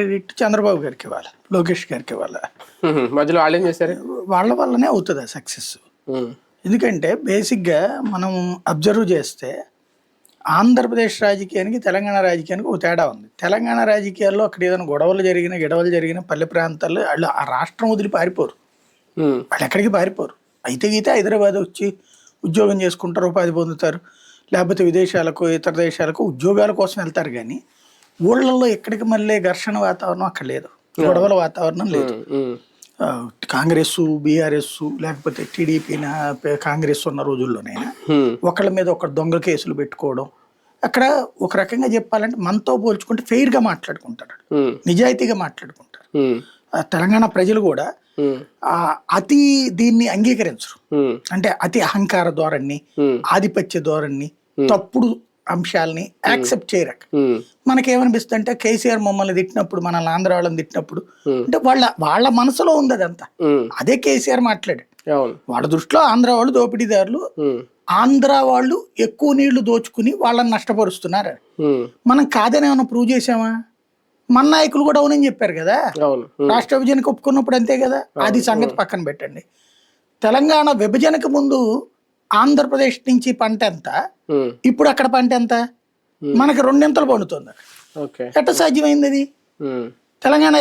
Credit Chandrababu గారికి ఇవ్వాలి లోకేష్ గారికి ఇవ్వాలి. మధ్యలో వాళ్ళు ఏం చేశారు? వాళ్ళ వల్లనే అవుతుంది సక్సెస్. ఎందుకంటే బేసిక్గా మనం అబ్జర్వ్ చేస్తే ఆంధ్రప్రదేశ్ రాజకీయానికి తెలంగాణ రాజకీయానికి ఒక తేడా ఉంది. తెలంగాణ రాజకీయాల్లో అక్కడ ఏదైనా గొడవలు జరిగిన గొడవలు జరిగిన పల్లె ప్రాంతాల్లో వాళ్ళు ఆ రాష్ట్రం వదిలి పారిపోరు. వాళ్ళు ఎక్కడికి పారిపోరు. అయితే గీతే హైదరాబాద్ వచ్చి ఉద్యోగం చేసుకుంటారు ఉపాధి పొందుతారు. లేకపోతే విదేశాలకు ఇతర దేశాలకు ఉద్యోగాల కోసం వెళ్తారు కానీ ఊళ్ళల్లో ఎక్కడికి మళ్ళీ ఘర్షణ వాతావరణం అక్కడ లేదు. గొడవల వాతావరణం లేదు. కాంగ్రెస్ బీఆర్ఎస్ లేకపోతే టీడీపీ కాంగ్రెస్ ఉన్న రోజుల్లోనైనా ఉమ్. ఒకళ్ళ మీద ఒక దొంగ కేసులు పెట్టుకోవడం. అక్కడ ఒక రకంగా చెప్పాలంటే మనతో పోల్చుకుంటే ఫెయిర్గా మాట్లాడుకుంటారు. నిజాయితీగా మాట్లాడుకుంటారు. తెలంగాణ ప్రజలు కూడా అతి దీన్ని అంగీకరించరు. అంటే అతి అహంకార ధోరణి. ఆధిపత్య ధోరణి తప్పుడు అంశాలని యాక్సెప్ట్ చేయరక. మనకేమనిపిస్తుంది అంటే కేసీఆర్ మమ్మల్ని తిట్టినప్పుడు మనల్ని ఆంధ్ర వాళ్ళని తిట్టినప్పుడు అంటే వాళ్ళ వాళ్ళ మనసులో ఉంది అదంతా. అదే కేసీఆర్ మాట్లాడాడు. వాళ్ళ దృష్టిలో ఆంధ్ర వాళ్ళు దోపిడీదారులు. ఆంధ్ర వాళ్ళు ఎక్కువ నీళ్ళు దోచుకుని వాళ్ళని నష్టపరుస్తున్నారు. మనం కాదని ఏమైనా ప్రూవ్ చేసామా మన నాయకులు కూడా అవునని చెప్పారు కదా. రాష్ట్ర విభజనకు ఒప్పుకున్నప్పుడు అంతే కదా. అది సంగతి పక్కన పెట్టండి. తెలంగాణ విభజనకు ముందు ఆంధ్రప్రదేశ్ నుంచి పంట ఎంత. ఇప్పుడు అక్కడ పంట ఎంత? మనకి రెండింతలు పండుతుంది. ఎట్ట సాధ్యమైంది అది. తెలంగాణ